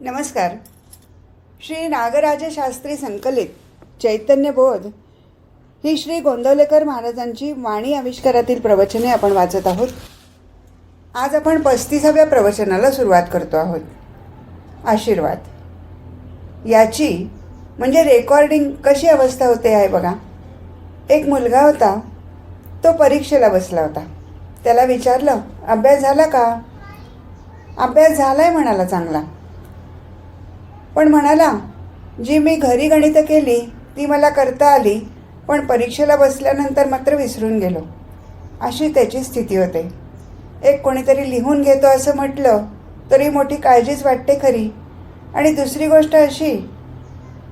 नमस्कार. श्री नागराज शास्त्री संकलित चैतन्यबोध ही श्री गोंदवलेकर महाराजांची वाणी आविष्कारातील प्रवचने आपण वाचत आहोत. आज आपण पस्तीसाव्या प्रवचनाला सुरुवात करतो आहोत. आशीर्वाद. याची म्हणजे रेकॉर्डिंग कशी अवस्था होते आहे बघा. एक मुलगा होता तो परीक्षेला बसला होता. त्याला विचारलं अभ्यास झाला का? अभ्यास झाला आहे म्हणाला चांगला. पण म्हणाला जी मी घरी गणितं केली ती मला करता आली पण परीक्षेला बसल्यानंतर मात्र विसरून गेलो. अशी त्याची स्थिती होते. एक कोणीतरी लिहून घेतो असं म्हटलं तरी मोठी काळजीच वाटते खरी. आणि दुसरी गोष्ट अशी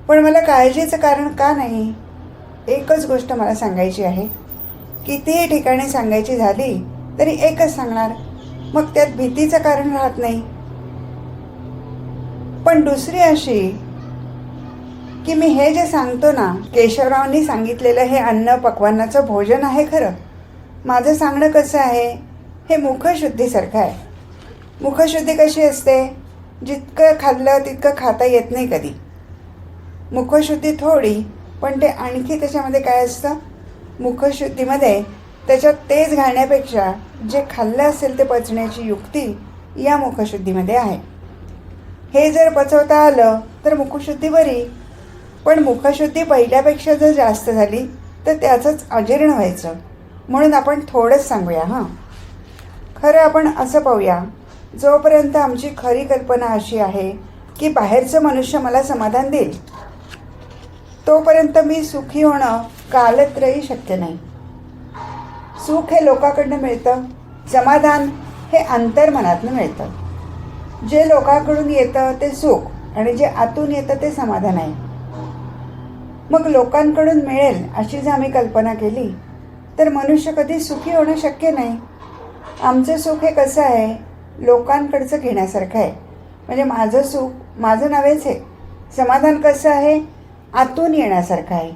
पण मला काळजीचं कारण का नाही? एकच गोष्ट मला सांगायची आहे. कितीही ठिकाणी सांगायची झाली तरी एकच सांगणार मग त्यात भीतीचं कारण राहत नाही. पण दुसरी अशी की मी हे जे सांगतो ना केशवरावांनी सांगितलेलं हे अन्न पक्वान्नाचं भोजन आहे खरं. माझं सांगणं कसं आहे? हे मुखशुद्धीसारखं आहे. मुखशुद्धी कशी असते? जितकं खाल्लं तितकं खाता येत नाही कधी. मुखशुद्धी थोडी पण ते आणखी त्याच्यामध्ये काय असतं? मुखशुद्धीमध्ये त्याच्यात तेज घालण्यापेक्षा जे खाल्लं असेल ते पचण्याची युक्ती या मुखशुद्धीमध्ये आहे. हे जर पचवता आलं तर मुखशुद्धी बरी. पण मुखशुद्धी पहिल्यापेक्षा जर जास्त झाली तर त्याचंच अजीर्ण व्हायचं. म्हणून आपण थोडंच सांगूया हां? खरं आपण असं पाहूया. जोपर्यंत आमची खरी कल्पना अशी आहे की बाहेरचं मनुष्य मला समाधान देईल तोपर्यंत मी सुखी होणं कालत्रही शक्य नाही. सुख हे लोकाकडनं मिळतं. समाधान हे अंतर्मनातनं मिळतं. जे लोकांकडून येतं ते सुख आणि जे आतून येतं ते समाधान आहे. मग लोकांकडून मिळेल अशी जर आम्ही कल्पना केली तर मनुष्य कधी सुखी होणं शक्य नाही. आमचं सुख हे कसं आहे? लोकांकडचं घेण्यासारखं आहे. म्हणजे माझं सुख माझं नव्हेच आहे. समाधान कसं आहे? आतून येण्यासारखं आहे.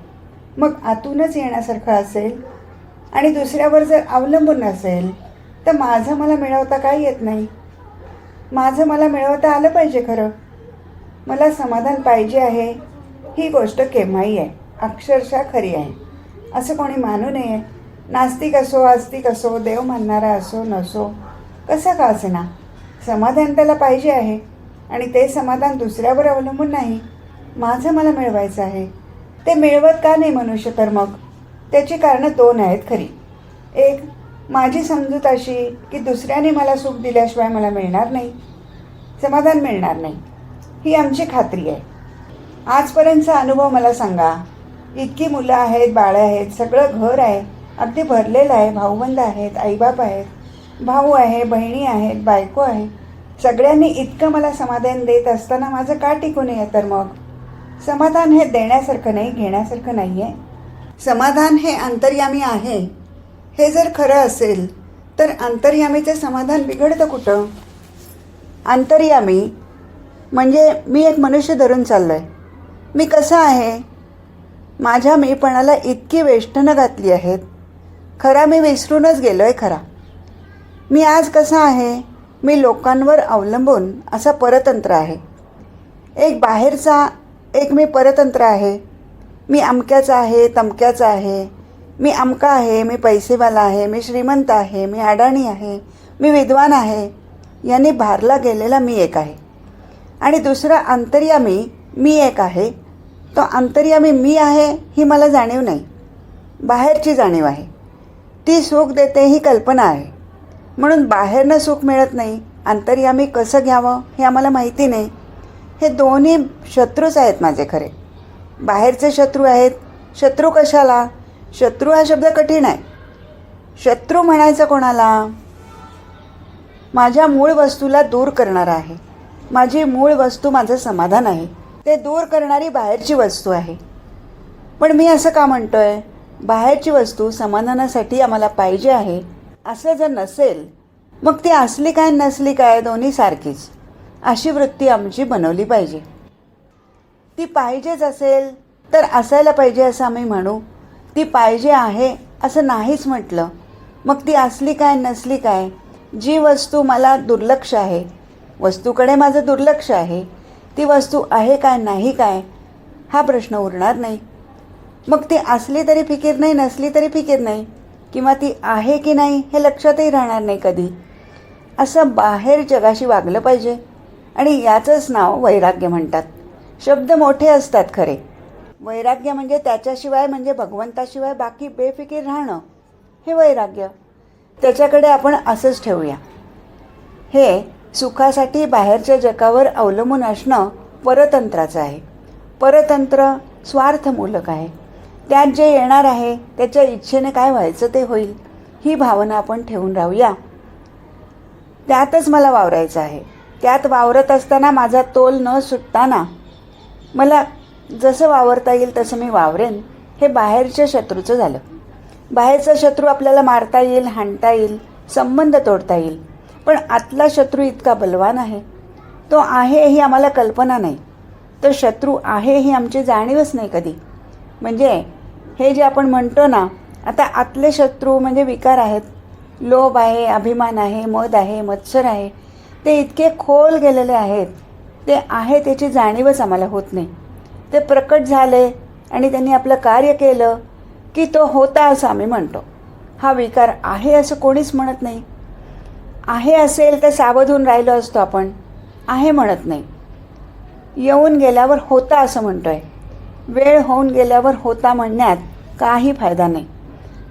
मग आतूनच येण्यासारखं असेल आणि दुसऱ्यावर जर अवलंबून असेल तर माझं मला मिळवता काही येत नाही. माझं मला मिळवता आलं पाहिजे खरं. मला समाधान पाहिजे आहे. ही गोष्ट केव्हाही आहे. अक्षरशः खरी आहे. असं कोणी मानू नये. नास्तिक असो आस्तिक असो देव मानणारा असो नसो. कसं का असेना? समाधान त्याला पाहिजे आहे. आणि ते समाधान दुसऱ्यावर अवलंबून नाही. माझं मला मिळवायचं आहे. ते मिळवत का नाही मनुष्य तर मग त्याची कारणं दोन आहेत खरी. एक माझी समजूत अशी की दुसऱ्याने मला सुख दिल्याशिवाय मला मिळणार नाही समाधान मिळणार नाही ही आमची खात्री आहे. आजपर्यंतचा अनुभव मला सांगा. इतकी मुलं आहेत बाळं आहेत सगळं घर आहे अगदी भरलेलं आहे भाऊबंद आहेत आईबाप आहेत भाऊ आहे बहिणी आहेत बायको आहे. सगळ्यांनी इतकं मला समाधान देत असताना माझं का टिकून नये तर मग? समाधान हे देण्यासारखं नाही घेण्यासारखं नाही आहे समाधान हे अंतर्यामी आहे. हे जर खरं असेल तर अंतर्यामीचं समाधान बिघडतं कुठं? अंतर्यामी म्हणजे मी एक मनुष्य धरून चाललो आहे मी कसं आहे? माझ्या मीपणाला इतकी वेष्टनं घातली आहेत. खरा मी विसरूनच गेलो आहे खरा. मी आज कसा आहे? मी लोकांवर अवलंबून असा परतंत्र आहे. एक बाहेरचा एक मी परतंत्र आहे. मी अमक्याचा आहे तमक्याचा आहे. मी अमका आहे मी पैसेवाला आहे मी श्रीमंत आहे मी अडाणी आहे मी विद्वान आहे. यांनी भारला गेलेला मी एक आहे. आणि दुसरा अंतर्यामी मी एक आहे. तो अंतर्यामी मी आहे ही मला जाणीव नाही. बाहेरची जाणीव आहे. ती सुख देते ही कल्पना आहे. म्हणून बाहेरनं सुख मिळत नाही अंतर्यामी कसं घ्यावं हे आम्हाला माहिती नाही. हे दोन्ही शत्रूच आहेत माझे खरे. बाहेरचे शत्रू आहेत. शत्रू कशाला? शत्रू हा शब्द कठीण आहे. शत्रू म्हणायचं कोणाला? माझ्या मूळ वस्तूला दूर करणारा आहे. माझी मूळ वस्तू माझं समाधान आहे. ते दूर करणारी बाहेरची वस्तू आहे. पण मी असं का म्हणतो आहे बाहेरची वस्तू समाधानासाठी आम्हाला पाहिजे आहे. असं जर नसेल मग ती असली काय नसली काय दोन्ही सारखीच. अशी वृत्ती आमची बनवली पाहिजे. ती पाहिजेच असेल तर असायला पाहिजे असं आम्ही म्हणू. ती पाहिजे आहे असं नाहीच म्हटलं. मग ती असली काय नसली काय? जी वस्तू मला दुर्लक्ष आहे वस्तूकडे माझं दुर्लक्ष आहे ती वस्तू आहे काय नाही काय? हा प्रश्न उरणार नाही. मग ती असली तरी फिकीर नाही नसली तरी फिकीर नाही. किंवा ती आहे की नाही हे लक्षातही राहणार नाही कधी. असं बाहेर जगाशी वागलं पाहिजे. आणि याचंच नाव वैराग्य म्हणतात. शब्द मोठे असतात खरे. वैराग्य म्हणजे त्याच्याशिवाय म्हणजे भगवंताशिवाय बाकी बेफिकीर राहणं हे वैराग्य. त्याच्याकडे आपण असंच ठेवूया. हे सुखासाठी बाहेरच्या जगावर अवलंबून असणं परतंत्राचं आहे. परतंत्र स्वार्थमूलक आहे. त्यात जे येणार आहे त्याच्या इच्छेने काय व्हायचं ते होईल ही भावना आपण ठेवून राहूया. त्यातच मला वावरायचं आहे. त्यात वावरत असताना माझा तोल न सुटताना मला जसं वावरता येईल तसं मी वावरेन हे बाहेरच्या शत्रूचं झालं. बाहेरचा शत्रू आपल्याला मारता येईल हाणता येईल संबंध तोडता येईल पण आतला शत्रू इतका बलवान आहे. तो आहे ही आम्हाला कल्पना नाही. तो शत्रू आहे ही आमची जाणीवच नाही कधी. म्हणजे हे जे आपण म्हणतो ना आता आतले शत्रू म्हणजे विकार आहेत. लोभ आहे अभिमान आहे मद आहे मत्सर आहे. ते इतके खोल गेलेले आहेत. ते आहे त्याची जाणीवच आम्हाला होत नाही. ते प्रकट झाले आणि त्यांनी आपलं कार्य केलं की तो होता असं आम्ही म्हणतो. हा विकार आहे असं कोणीच म्हणत नाही. आहे असेल तर सावध होऊन राहिलो असतो आपण. आहे म्हणत नाही. येऊन गेल्यावर होता असं म्हणतोय. वेळ होऊन गेल्यावर होता म्हणण्यात काही फायदा नाही.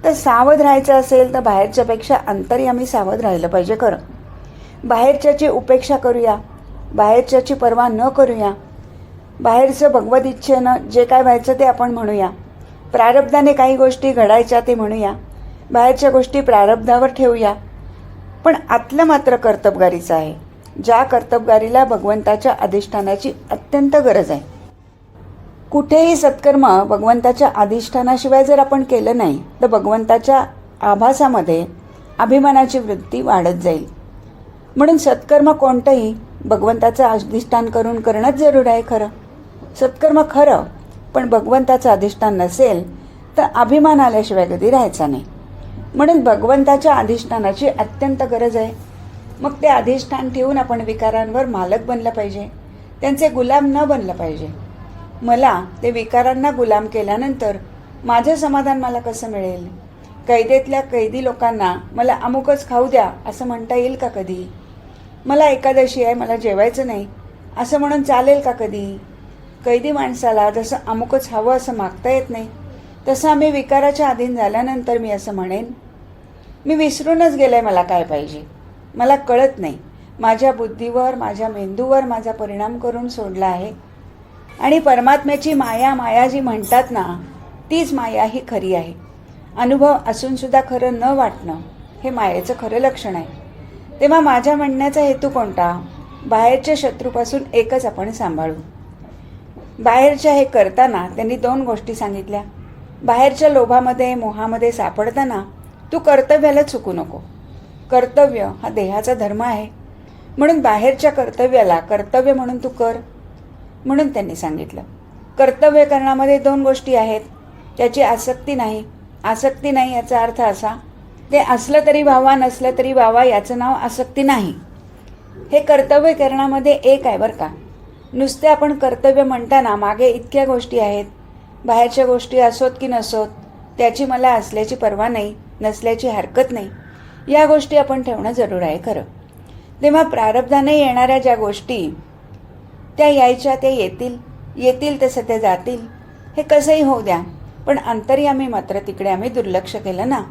तर सावध राहायचं असेल तर बाहेरच्यापेक्षा अंतर्यामी सावध राहिलं पाहिजे खरं. बाहेरच्याची उपेक्षा करूया. बाहेरच्याची पर्वा न करूया. बाहेरचं भगवत इच्छेनं जे काय व्हायचं ते आपण म्हणूया. प्रारब्धाने काही गोष्टी घडायच्या ते म्हणूया. बाहेरच्या गोष्टी प्रारब्धावर ठेवूया. पण आतलं मात्र कर्तबगारीचं आहे. ज्या कर्तबगारीला भगवंताच्या अधिष्ठानाची अत्यंत गरज आहे. कुठेही सत्कर्म भगवंताच्या अधिष्ठानाशिवाय जर आपण केलं नाही तर भगवंताच्या आभासामध्ये अभिमानाची वृत्ती वाढत जाईल. म्हणून सत्कर्म कोणतंही भगवंताचं अधिष्ठान करून करणंच जरूर आहे खरं. सत्कर्म खरं पण भगवंताचं अधिष्ठान नसेल तर अभिमान आल्याशिवाय कधी राहायचा नाही. म्हणून भगवंताच्या अधिष्ठानाची अत्यंत गरज आहे. मग ते अधिष्ठान ठेवून आपण विकारांवर मालक बनलं पाहिजे. त्यांचे गुलाम न बनलं पाहिजे. मला ते विकारांना गुलाम केल्यानंतर माझं समाधान मला कसं मिळेल? कैदेतल्या कैदी लोकांना मला अमुकच खाऊ द्या असं म्हणता येईल का कधी? मला एकादशी आहे मला जेवायचं नाही असं म्हणून चालेल का कधी? कैदी माणसाला जसं अमुकच हवं असं मागता येत नाही तसं आम्ही विकाराच्या अधीन झाल्यानंतर मी असं म्हणेन मी विसरूनच गेलं आहे मला काय पाहिजे? मला कळत नाही. माझ्या बुद्धीवर माझ्या मेंदूवर माझा परिणाम करून सोडला आहे. आणि परमात्म्याची माया माया जी म्हणतात ना तीच माया ही खरी आहे. अनुभव असूनसुद्धा खरं न वाटणं हे मायेचं खरं लक्षण आहे. तेव्हा माझ्या म्हणण्याचा हेतू कोणता? बाहेरच्या शत्रूपासून एकच आपण सांभाळू. बाहेरच्या हे करताना त्यांनी दोन गोष्टी सांगितल्या. बाहेरच्या लोभामध्ये मोहामध्ये सापडताना तू कर्तव्याला चुकू नको. कर्तव्य हा देहाचा धर्म आहे. म्हणून बाहेरच्या कर्तव्याला कर्तव्य म्हणून तू कर म्हणून त्यांनी सांगितलं. कर्तव्य करण्यामध्ये दोन गोष्टी आहेत. त्याची आसक्ती नाही. आसक्ती नाही याचा अर्थ असा ते असलं तरी व्हावा नसलं तरी व्हावा याचं नाव आसक्ती नाही. हे कर्तव्य करण्यामध्ये एक आहे बरं का. नुसते आपण कर्तव्य म्हणताना मागे इतक्या गोष्टी आहेत. बाहेरच्या गोष्टी असोत की नसोत त्याची मला असल्याची पर्वा नाही नसल्याची हरकत नाही. या गोष्टी आपण ठेवणं जरूर आहे खरं. तेव्हा प्रारब्धाने येणाऱ्या ज्या गोष्टी त्या यायच्या त्या येतील. येतील तसं त्या जातील. हे कसंही होऊ द्या पण अंतर्यामी मात्र तिकडे आम्ही दुर्लक्ष केलं ना.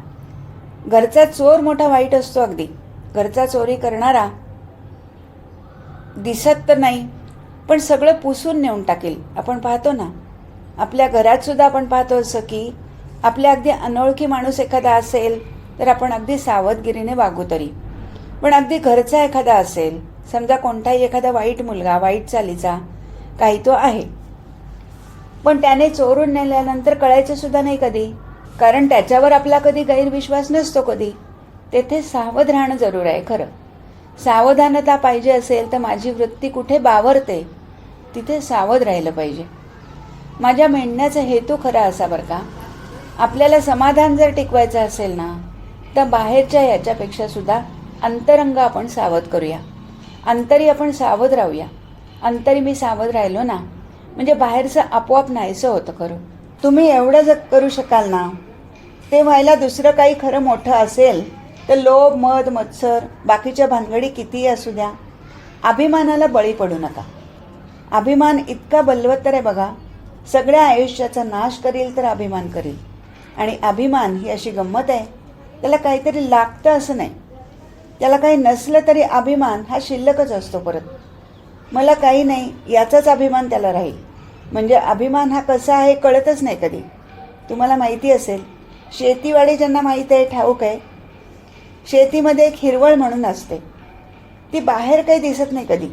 घरचा चोर मोठा वाईट असतो अगदी. घरचा चोरी करणारा दिसत तर नाही पण सगळं पुसून नेऊन टाकेल. आपण पाहतो ना? आपल्या घरातसुद्धा आपण पाहतो असं की आपल्या अगदी अनोळखी माणूस एखादा असेल तर आपण अगदी सावधगिरीने वागू तरी. पण अगदी घरचा एखादा असेल समजा कोणताही एखादा वाईट मुलगा वाईट चालीचा काही तो आहे. पण त्याने चोरून नेल्यानंतर कळायचं सुद्धा नाही कधी. कारण त्याच्यावर आपला कधी गैरविश्वास नसतो कधी. तेथे सावध राहणं जरूर आहे खरं. सावधानता पाहिजे असेल तर माझी वृत्ती कुठे बावरते? तिथे सावध राहिलं पाहिजे. माझ्या म्हणण्याचा हेतू खरा असा बरं का? आपल्याला समाधान जर टिकवायचं असेल ना तर बाहेरच्या याच्यापेक्षा सुद्धा अंतरंग आपण सावध करूया. अंतरी आपण सावध राहूया. अंतरी मी सावध राहिलो ना म्हणजे बाहेरचं आपोआप नाहीसं होतं खरं. तुम्ही एवढं जर करू शकाल ना ते व्हायला दुसरं काही खरं मोठं असेल तर लोभ मध मत्सर बाकीच्या भानगडी कितीही असू द्या अभिमानाला बळी पडू नका. अभिमान इतका बलवत्तर आहे बघा सगळ्या आयुष्याचा नाश करील तर अभिमान करील. आणि अभिमान ही अशी गंमत आहे त्याला काहीतरी लागतं असं नाही. त्याला काही नसलं तरी अभिमान हा शिल्लकच असतो परत. मला काही नाही याचाच अभिमान त्याला राहील. म्हणजे अभिमान हा कसा आहे कळतच नाही कधी. तुम्हाला माहिती असेल शेतीवाडी ज्यांना माहीत आहे ठाऊक आहे शेतीमध्ये एक हिरवळ म्हणून असते. ती बाहेर काही दिसत नाही कधी.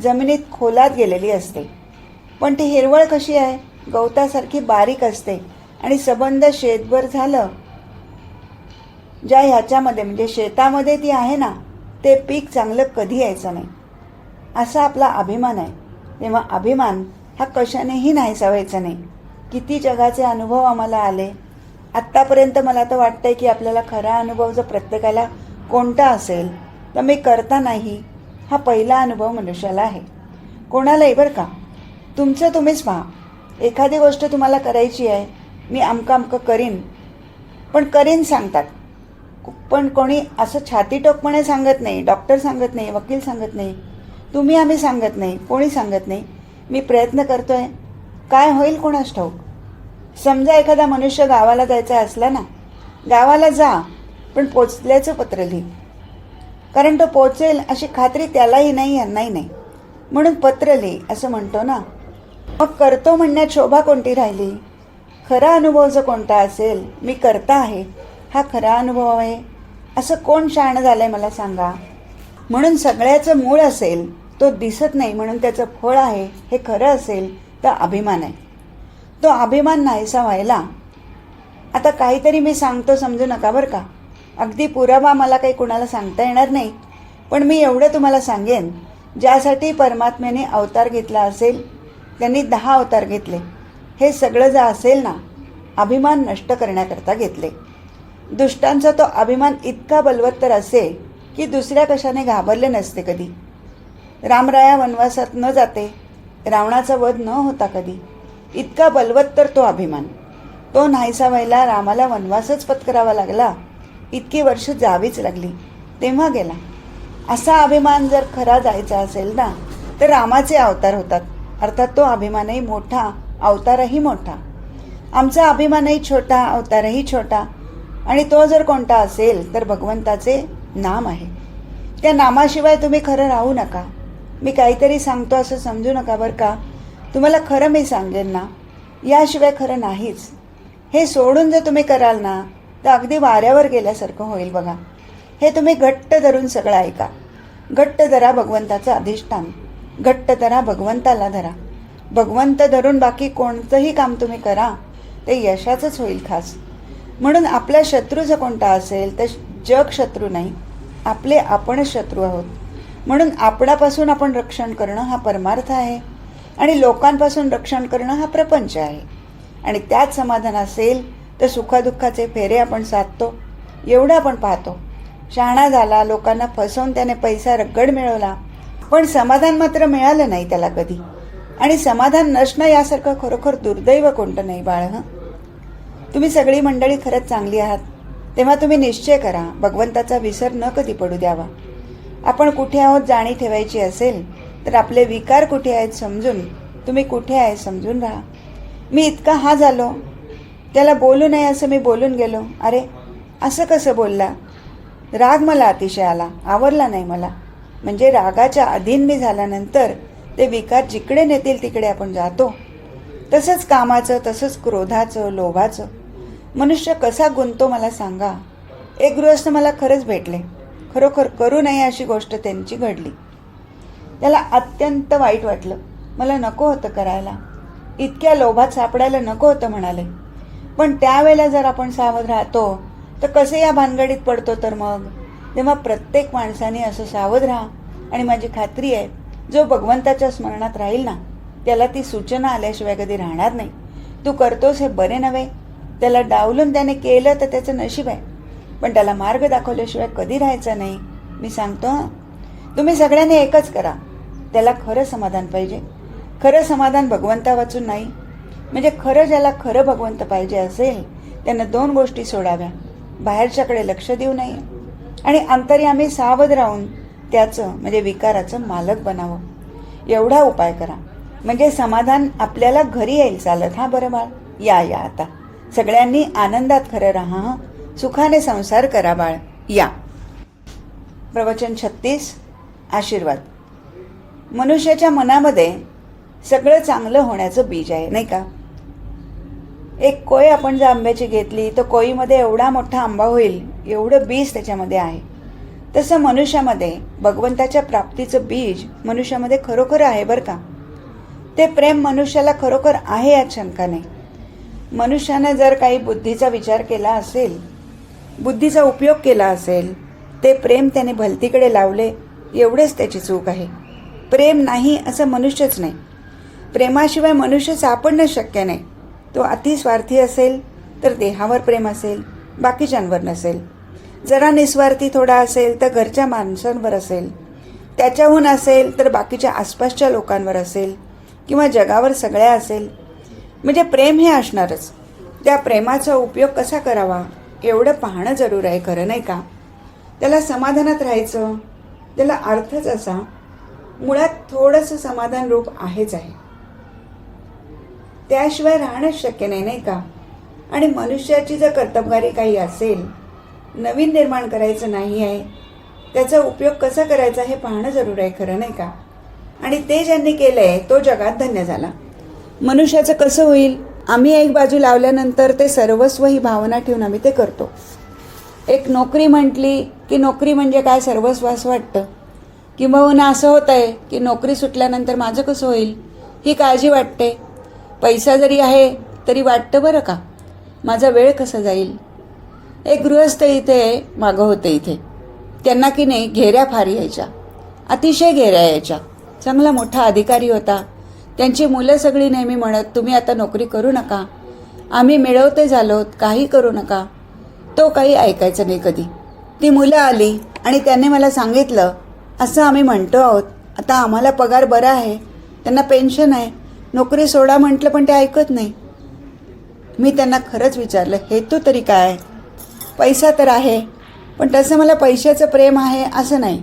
जमिनीत खोलात गेलेली असते. पण ती हिरवळ कशी आहे? गवतासारखी बारीक असते आणि सबंध शेतभर झालं. ज्या ह्याच्यामध्ये म्हणजे शेतामध्ये ती आहे ना ते पीक चांगलं कधी यायचं नाही. असा आपला अभिमान आहे. तेव्हा अभिमान हा कशानेही नाही व्हायचा नाही. किती जगाचे अनुभव आम्हाला आले. आत्तापर्यंत मला तर वाटतंय की आपल्याला खरा अनुभव जर प्रत्येकाला कोणता असेल तर मी करता नाही हा पहिला अनुभव मनुष्याला आहे. कोणालाही बरं का? तुमचं तुम्हीच पहा. एखादी गोष्ट तुम्हाला करायची आहे मी अमकं अमकं करीन. पण करीन सांगतात. पण कोणी असं छातीटोकपणे सांगत नाही डॉक्टर सांगत नाही वकील सांगत नाही तुम्ही आम्ही सांगत नाही कोणी सांगत नाही. मी प्रयत्न करतो आहे काय होईल कोणास ठाऊक? समजा एखादा मनुष्य गावाला जायचा असला ना गावाला जा पण पोचल्याचं पत्र लिही. कारण तो पोचेल अशी खात्री त्यालाही नाही यांनाही नाही म्हणून पत्र लिही असं म्हणतो ना. मग करतो म्हणण्यात शोभा कोणती राहिली? खरा अनुभव जर कोणता असेल मी करता आहे हा खरा अनुभव आहे. असं कोण शहाणं आहे मला सांगा. म्हणून सगळ्याचं मूळ असेल तो दिसत नाही म्हणून त्याचं फळ आहे हे खरं असेल तर अभिमान आहे. तो अभिमान नाहीसा व्हायला. आता काहीतरी मी सांगतो समजू नका बरं का. अगदी पुरावा मला काही कुणाला सांगता येणार नाही पण मी एवढं तुम्हाला सांगेन ज्यासाठी परमात्म्याने अवतार घेतला असेल त्यांनी दहा अवतार घेतले. हे सगळं जे असेल ना अभिमान नष्ट करण्याकरता घेतले. दुष्टांचा तो अभिमान इतका बलवत्तर असे की दुसऱ्या कशाने घाबरले नसते कधी. रामराया वनवासात न जाते रावणाचा वध न होता कधी. इतका बलवत्तर तो अभिमान. तो नाहीसा व्हायला रामाला वनवासच पत्करावा लागला. इतकी वर्ष जावीच लागली. तेव्हा गेला. असा अभिमान जर खरा जायचा असेल ना तर रामाचे अवतार होतात. अर्थात तो अभिमानही मोठा अवतारही मोठा. आमचा अभिमानही छोटा अवतारही छोटा. आणि तो जर कोणता असेल तर भगवंताचे नाम आहे. त्या नामाशिवाय तुम्ही खरं राहू नका. मी काहीतरी सांगतो असं समजू नका बरं का? तुम्हाला खरं मी सांगेन ना याशिवाय खरं नाहीच. हे सोडून जर तुम्ही कराल ना तर अगदी वाऱ्यावर गेल्यासारखं होईल बघा. हे तुम्ही घट्ट धरून सगळं ऐका. घट्ट धरा भगवंताचं अधिष्ठान. घट्ट धरा भगवंताला धरा. भगवंत धरून बाकी कोणतंही काम तुम्ही करा ते यशाचंच होईल खास. म्हणून आपल्या शत्रू जर कोणता असेल तर जग शत्रू नाही. आपले आपणच शत्रू आहोत. म्हणून आपणापासून आपण रक्षण करणं हा परमार्थ आहे. आणि लोकांपासून रक्षण करणं हा प्रपंच आहे. आणि त्यात समाधान असेल तर सुखादुःखाचे फेरे आपण साधतो एवढं आपण पाहतो. शहाणा झाला लोकांना फसवून त्याने पैसा रगड मिळवला पण समाधान मात्र मिळालं नाही त्याला कधी. आणि समाधान नसणं यासारखं खरोखर दुर्दैव कोणतं नाही बाळ हं? तुम्ही सगळी मंडळी खरंच चांगली आहात. तेव्हा तुम्ही निश्चय करा भगवंताचा विसर न कधी पडू द्यावा. आपण कुठे आहोत जाणी ठेवायची असेल तर आपले विकार कुठे आहेत समजून? तुम्ही कुठे आहे समजून राहा. मी इतका हा झालो. त्याला बोलू नये असं मी बोलून गेलो. अरे असं कसं बोलला? राग मला अतिशय आला. आवडला नाही मला. म्हणजे रागाच्या अधीन मी झाल्यानंतर ते विकार जिकडे नेतील तिकडे आपण जातो. तसंच कामाचं तसंच क्रोधाचं लोभाचं. मनुष्य कसा गुंतो मला सांगा. एक गृहस्थ मला खरंच भेटले. खरोखर करू नये अशी गोष्ट त्यांची घडली. त्याला अत्यंत वाईट वाटलं. मला नको होतं करायला. इतक्या लोभात सापडायला नको होतं म्हणाले. पण त्यावेळेला जर आपण सावध राहतो तर कसे या भानगडीत पडतो तर मग? तेव्हा प्रत्येक माणसाने असं सावध राहा. आणि माझी खात्री आहे जो भगवंताच्या स्मरणात राहील ना त्याला ती सूचना आल्याशिवाय कधी राहणार नाही. तू करतोस हे बरे नव्हे. त्याला डावलून त्याने केलं तर त्याचं नशीब आहे. पण त्याला मार्ग दाखवल्याशिवाय कधी राहायचा नाही. मी सांगतो हां. तुम्ही सगळ्यांनी एकच करा. त्याला खरं समाधान पाहिजे. खरं समाधान भगवंता वाचून नाही. म्हणजे खरं ज्याला खरं भगवंत पाहिजे असेल त्यानं दोन गोष्टी सोडाव्या. बाहेरच्याकडे लक्ष देऊ नये. आणि अंतर्यामी सावध राहून त्याचं म्हणजे विकाराचं मालक बनावं. एवढा उपाय करा. म्हणजे समाधान आपल्याला घरी येईल चालत हा बरं बाळ? या या आता. सगळ्यांनी आनंदात खरं राहा सुखाने संसार करा बाळ. या. प्रवचन छत्तीस. आशीर्वाद. मनुष्याच्या मनामध्ये सगळं चांगलं होण्याचं बीज आहे नाही का? एक कोय आपण जर आंब्याची घेतली तर कोयीमध्ये एवढा मोठा आंबा होईल एवढं बीज त्याच्यामध्ये आहे. तसं मनुष्यामध्ये भगवंताच्या प्राप्तीचं बीज मनुष्यामध्ये खरोखर आहे बरं का? ते प्रेम मनुष्याला खरोखर आहे यात शंका नाही. मनुष्यानं जर काही बुद्धीचा विचार केला असेल बुद्धीचा उपयोग केला असेल ते प्रेम त्याने भलतीकडे लावले एवढेच त्याची चूक आहे. प्रेम नाही असं मनुष्यच नाही. प्रेमाशिवाय मनुष्य सापडणं शक्य नाही. तो अतिस्वार्थी असेल तर देहावर प्रेम असेल बाकीच्यांवर नसेल. जरा निस्वार्थी थोडा असेल तर घरच्या माणसांवर असेल. त्याच्याहून असेल तर बाकीच्या आसपासच्या लोकांवर असेल किंवा जगावर सगळ्या असेल. म्हणजे प्रेम हे असणारच. त्या प्रेमाचा उपयोग कसा करावा एवढं पाहणं जरूर आहे खरं नाही का? त्याला समाधानात राहायचं त्याला अर्थच असा मुळात थोडंसं समाधान रूप आहेच आहे. त्याशिवाय राहणंच शक्य नाही नाही का? आणि मनुष्याची जर कर्तबगारी काही असेल नवीन निर्माण करायचं नाही आहे त्याचा उपयोग कसा करायचा हे पाहणं जरूर आहे खरं नाही का? आणि ते ज्यांनी केलं आहे तो जगात धन्य झाला. मनुष्याचं कसं होईल? आम्ही एक बाजू लावल्यानंतर ते सर्वस्व ही भावना ठेवून आम्ही ते करतो. एक नोकरी म्हटली की नोकरी म्हणजे काय सर्वस्व असं वाटतं? किंबहुना असं होतं आहे की नोकरी सुटल्यानंतर माझं कसं होईल? ही काळजी वाटते. पैसा जरी आहे तरी वाटतं बरं का? माझा वेळ कसा जाईल? एक गृहस्थ इथे मागं होते इथे. त्यांना की नाही घेऱ्या फार यायच्या. अतिशय घेऱ्या यायच्या. चांगला मोठा अधिकारी होता. त्यांची मुलं सगळी नेहमी म्हणत तुम्ही आता नोकरी करू नका. आम्ही मिळवते झालोत काही करू नका. तो काही ऐकायचं नाही कधी. ती मुलं आली आणि त्याने मला सांगितलं असं आम्ही म्हणतो आहोत. आता आम्हाला पगार बरा आहे. त्यांना पेन्शन आहे. नोकरी सोडा म्हटलं पण ते ऐकत नाही. मी त्यांना खरंच विचारलं हेतू तरी काय पैसा तर आहे पण तसं मला पैशाचं प्रेम आहे असं नाही.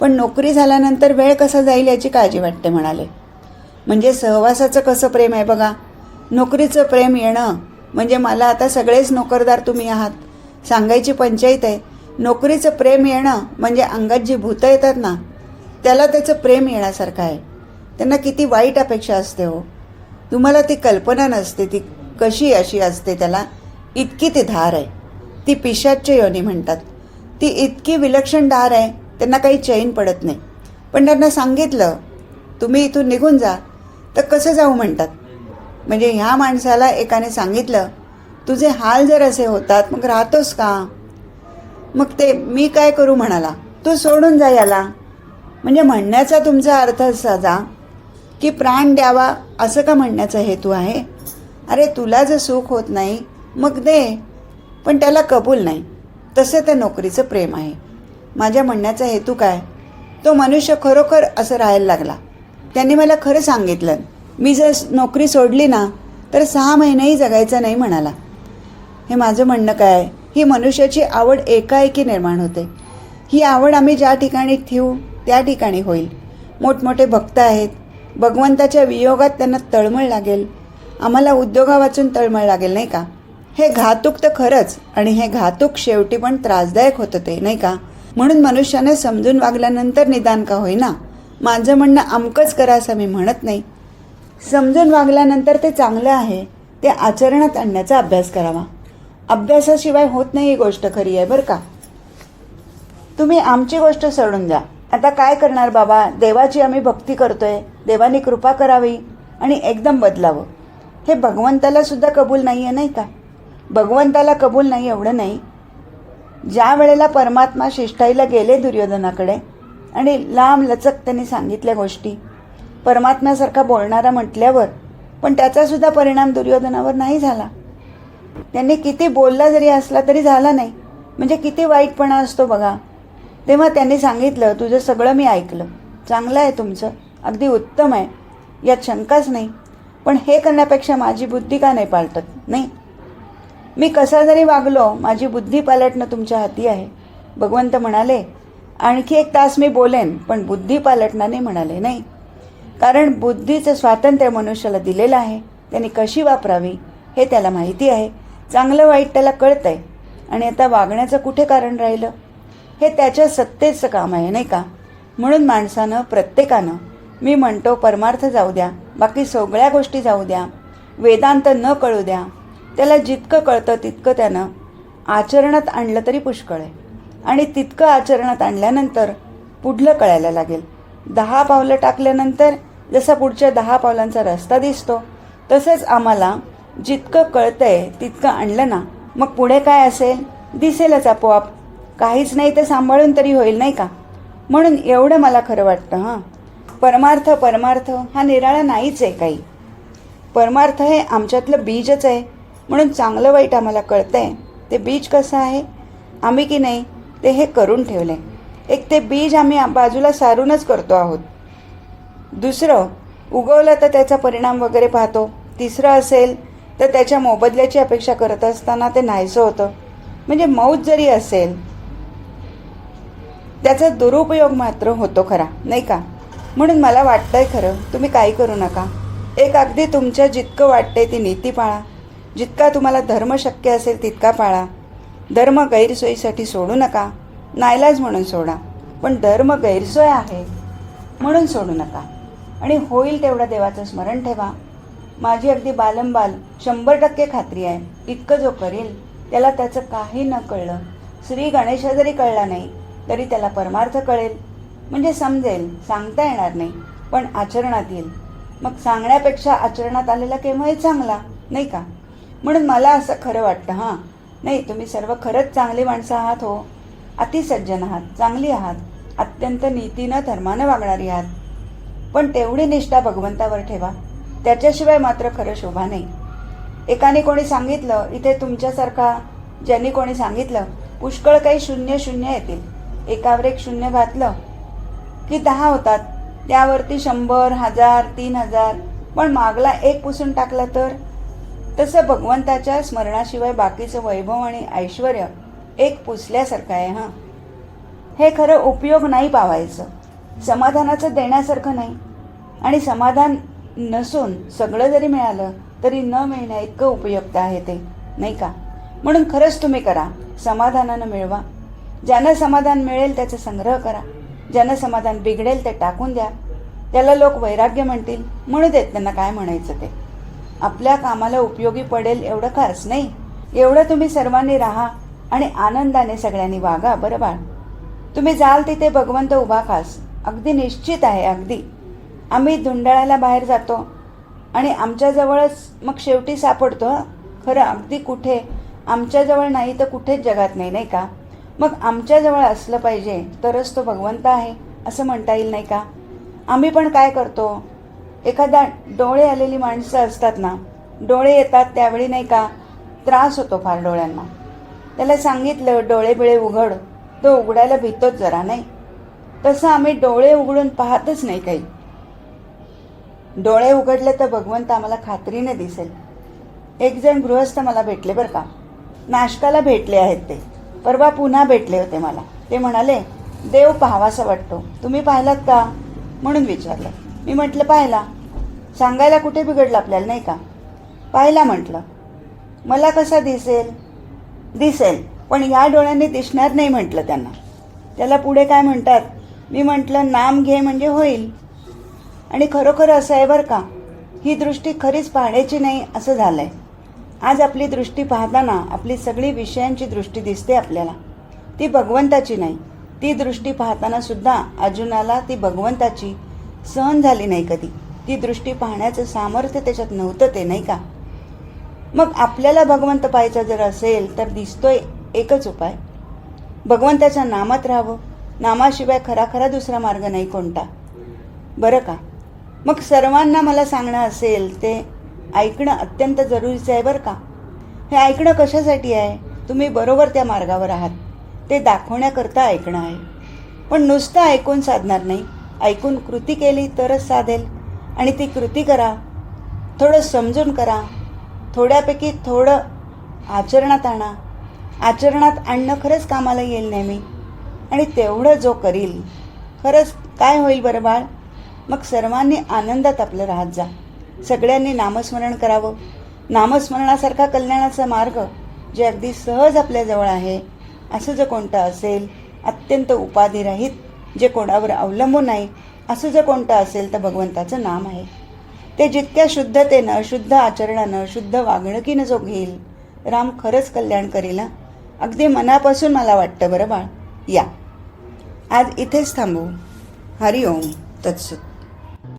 पण नोकरी झाल्यानंतर वेळ कसा जाईल याची काळजी वाटते म्हणाले. म्हणजे सहवासाचं कसं प्रेम आहे बघा. नोकरीचं प्रेम येणं म्हणजे मला आता सगळेच नोकरदार तुम्ही आहात. सांगायची पंचायत आहे. नोकरीचं प्रेम येणं म्हणजे अंगात जी भूतं येतात ना त्याला त्याचं प्रेम येण्यासारखं आहे. त्यांना किती वाईट अपेक्षा असते हो. तुम्हाला ती कल्पना नसते ती कशी अशी असते त्याला इतकी ती धार आहे. ती पिशाच्य योनी म्हणतात. ती इतकी विलक्षण धार आहे त्यांना काही चैन पडत नाही. पण त्यांना सांगितलं तुम्ही इथून निघून जा. तर कसं जाऊ? म्हणतात. म्हणजे ह्या माणसाला एकाने सांगितलं तुझे हाल जर असे होतात मग राहतोस का? मग ते मी काय करू म्हणाला? तू सोडून जा याला. म्हणजे म्हणण्याचा तुमचा अर्थ असा जा की प्राण द्यावा असं का म्हणण्याचा हेतू आहे? अरे तुला जर सुख होत नाही मग दे. पण त्याला कबूल नाही. तसं त्या नोकरीचं प्रेम आहे. माझ्या म्हणण्याचा हेतू काय? तो मनुष्य खरोखर असं राहायला लागला. त्यांनी मला खरं सांगितलं. मी जर नोकरी सोडली ना तर सहा महिनेही जगायचं नाही म्हणाला. हे माझं म्हणणं काय? ही मनुष्याची आवड एकाएकी निर्माण होते. ही आवड आम्ही ज्या ठिकाणी ठेवू त्या ठिकाणी होईल. मोठमोठे भक्त आहेत. भगवंताच्या वियोगात त्यांना तळमळ लागेल. आम्हाला उद्योगा वाचून तळमळ लागेल नाही का? हे घातूक तर खरंच आणि हे घातूक शेवटी पण त्रासदायक होतं ते नाही का? म्हणून मनुष्याने समजून वागल्यानंतर निदान का होईना? माझं म्हणणं अमकंच करा असं मी म्हणत नाही. समजून वागल्यानंतर ते चांगलं आहे ते आचरणात आणण्याचा अभ्यास करावा. अभ्यासाशिवाय होत नाही ही गोष्ट खरी आहे बरं का? तुम्ही आमची गोष्ट सोडून द्या. आता काय करणार बाबा? देवाची आम्ही भक्ती करतोय देवानी कृपा करावी आणि एकदम बदलावं. हे भगवंताला सुद्धा कबूल नाही आहे नाही का? भगवंताला कबूल नाही एवढं नाही. ज्या वेळेला परमात्मा शिष्टाईला गेले दुर्योधनाकडे आणि लांब लचक त्यांनी सांगितल्या गोष्टी परमात्म्यासारखा बोलणारा म्हटल्यावर पण त्याचासुद्धा परिणाम दुर्योधनावर नाही झाला. त्यांनी किती बोलला जरी असला तरी झाला नाही. म्हणजे किती वाईटपणा असतो बघा. तेव्हा त्यांनी सांगितलं तुझं सगळं मी ऐकलं. चांगलं आहे तुमचं. अगदी उत्तम आहे. यात शंकाच नाही. पण हे करण्यापेक्षा माझी बुद्धी का नाही पालटत? नाही. मी कसा जरी वागलो माझी बुद्धी पालटणं तुमच्या हाती आहे. भगवंत म्हणाले आणखी एक तास मी बोलेन पण बुद्धी पालटणं नाही म्हणाले नाही. कारण बुद्धीचं स्वातंत्र्य मनुष्याला दिलेलं आहे. त्यांनी कशी वापरावी हे त्याला माहिती आहे. चांगलं वाईट त्याला कळतं आहे आणि आता वागण्याचं कुठे कारण राहिलं? हे त्याच्या सत्तेचं काम आहे नाही का? म्हणून माणसानं प्रत्येकानं मी म्हणतो परमार्थ जाऊ द्या बाकी सगळ्या गोष्टी जाऊ द्या वेदांत न कळू द्या त्याला जितकं कळतं तितकं त्यानं आचरणात आणलं तरी पुष्कळ आहे. आणि तितकं आचरणात आणल्यानंतर पुढलं कळायला लागेल. दहा पावलं टाकल्यानंतर जसा पुढच्या दहा पावलांचा रस्ता दिसतो तसंच आम्हाला जितकं कळतंय तितकं आणलं ना मग पुढे काय असेल? दिसेलच आपोआप. काहीच नाही तर सांभाळून तरी होईल नाही का? म्हणून एवढं मला खरं वाटतं हां. परमार्थ परमार्थ हा निराळा नाहीच आहे काही. परमार्थ हे आमच्यातलं बीजच आहे. म्हणून चांगलं वाईट आम्हाला कळतं आहे ते बीज कसं आहे? आम्ही की नाही? ते हे करून ठेवलं आहे एक ते बीज आम्ही बाजूला सारूनच करतो आहोत. दुसरं उगवलं तर त्याचा परिणाम वगैरे पाहतो. तिसरं असेल तर त्याच्या मोबदल्याची अपेक्षा करत असताना ते नाहीसं होतं. म्हणजे मौज जरी असेल त्याचा दुरुपयोग मात्र होतो खरा नाही का? म्हणून मला वाटतंय खरं तुम्ही काही करू नका. एक अगदी तुमच्या जितकं वाटतंय ती नीती पाळा. जितका तुम्हाला धर्म शक्य असेल तितका पाळा. धर्म गैरसोयीसाठी सोडू नका. नाईलाज म्हणून सोडा. पण धर्म गैरसोय आहे म्हणून सोडू नका. आणि होईल तेवढं देवाचं स्मरण ठेवा. माझी अगदी बालंबाल शंभर टक्के खात्री आहे. इतकं जो करेल त्याला त्याचं काही न कळलं. श्री गणेशा जरी कळला नाही तरी त्याला परमार्थ कळेल. म्हणजे समजेल सांगता येणार नाही पण आचरणात येईल. मग सांगण्यापेक्षा आचरणात आलेला केव्हाही चांगला नाही का? म्हणून मला असं खरं वाटतं हां. नाही तुम्ही सर्व खरंच चांगली माणसं आहात हो. अतिसज्जन आहात चांगली आहात. अत्यंत नीतीनं धर्मानं वागणारी आहात. पण तेवढी निष्ठा भगवंतावर ठेवा. त्याच्याशिवाय मात्र खरं शोभा नाही. एकाने कोणी सांगितलं इथे तुमच्यासारखा ज्यांनी कोणी सांगितलं पुष्कळ काही शून्य शून्य येतील. एकावर एक शून्य घातलं की दहा होतात. त्यावरती शंभर हजार तीन हजार. पण मागला एक पुसून टाकला तर? तसं भगवंताच्या स्मरणाशिवाय बाकीचं वैभव आणि ऐश्वर एक पुसल्यासारखं आहे हां. हे खरं उपयोग नाही पावायचं. समाधानाचं देण्यासारखं नाही. आणि समाधान नसून सगळं जरी मिळालं तरी न मिळण्या इतकं उपयुक्त आहे ते नाही का? म्हणून खरंच तुम्ही करा समाधानानं मिळवा. ज्यानं समाधान मिळेल त्याचा संग्रह करा. ज्यानं समाधान बिघडेल ते टाकून द्या. त्याला लोक वैराग्य म्हणतील म्हणू देत त्यांना काय म्हणायचं ते. आपल्या कामाला उपयोगी पडेल एवढं खास नाही. एवढं तुम्ही सर्वांनी राहा आणि आनंदाने सगळ्यांनी वागा बरं बाळ. तुम्ही जाल तिथे भगवंत उभा खास. अगदी निश्चित आहे अगदी. आम्ही धुंडाळ्याला बाहेर जातो आणि आमच्याजवळच मग शेवटी सापडतो खरं अगदी कुठे? आमच्याजवळ नाही तर कुठेच जगात नाही नाही का? मग आमच्याजवळ असलं पाहिजे तरच तो भगवंत आहे असं म्हणता येईल नाही का? आम्ही पण काय करतो? एखादा डोळे आलेली माणसं असतात ना डोळे येतात त्यावेळी नाही का? त्रास होतो फार डोळ्यांना. त्याला सांगितलं डोळे बिळे उघड तो उघडायला भीतोच जरा नाही? तसं आम्ही डोळे उघडून पाहतच नाही काही. डोळे उघडले तर भगवंत आम्हाला खात्रीने दिसेल. एक जण गृहस्थ मला भेटले बरं का. नाशकाला भेटले आहेत ते. परवा पुन्हा भेटले होते मला. ते म्हणाले देव पाहावासा वाटतो. तुम्ही पाहिलात का? म्हणून विचारलं. मी म्हटलं पाहिला. सांगायला कुठे बिघडलं आपल्याला नाही का? पाहिला म्हटलं. मला कसा दिसेल? दिसेल पण या डोळ्यांनी दिसणार नाही म्हटलं त्यांना. त्याला पुढे काय म्हणतात? मी म्हटलं नाम घे म्हणजे होईल. आणि खरोखर असं आहे बरं का. ही दृष्टी खरीच पाहण्याची नाही असं झालं आहे आज आपली दृष्टी पाहताना आपली सगळी विषयांची दृष्टी दिसते आपल्याला. ती भगवंताची नाही. ती दृष्टी पाहताना सुद्धा अर्जुनाला ती भगवंताची सहन झाली नाही कधी. ती दृष्टी पाहण्याचं सामर्थ्य त्याच्यात नव्हतं ते नाही का? मग आपल्याला भगवंत पाहायचा जर असेल तर दिसतोय एकच उपाय. भगवंताच्या नामात राहावं. नामाशिवाय खरा खरा दुसरा मार्ग नाही कोणता. बरं का? मग सर्वांना मला सांगणं असेल ते ऐकणं अत्यंत जरुरीचं आहे बरं का? हे ऐकणं कशासाठी आहे? तुम्ही बरोबर त्या मार्गावर आहात. ते दाखवण्याकरता ऐकणं आहे. पण नुसतं ऐकून साधणार नाही. ऐकून कृती केली तरच साधेल. आणि ती कृती करा. थोडं समजून करा. थोड्यापैकी थोडं आचरणात आणा. आचरणात आणणं खरंच कामाला येईल नेहमी. आणि तेवढं जो करील खरंच काय होईल बरं बाळ? मग सर्वांनी आनंदात आपलं राहत जा. सगळ्यांनी नामस्मरण करावं. नामस्मरणासारखा कल्याणाचा मार्ग जे अगदी सहज आपल्याजवळ आहे असं जर कोणतं असेल अत्यंत उपाधिरहित जे कोणावर अवलंबून नाही असं जर कोणतं असेल तर भगवंताचं नाम आहे. ते जितक्या शुद्धतेनं शुद्ध आचरणानं शुद्ध वागणुकीनं जो घेईल राम खरंच कल्याण करेल अगदी मनापासून मला वाटतं बरं बाळ. या. आज इथेच थांबू. हरिओम. तत्सत.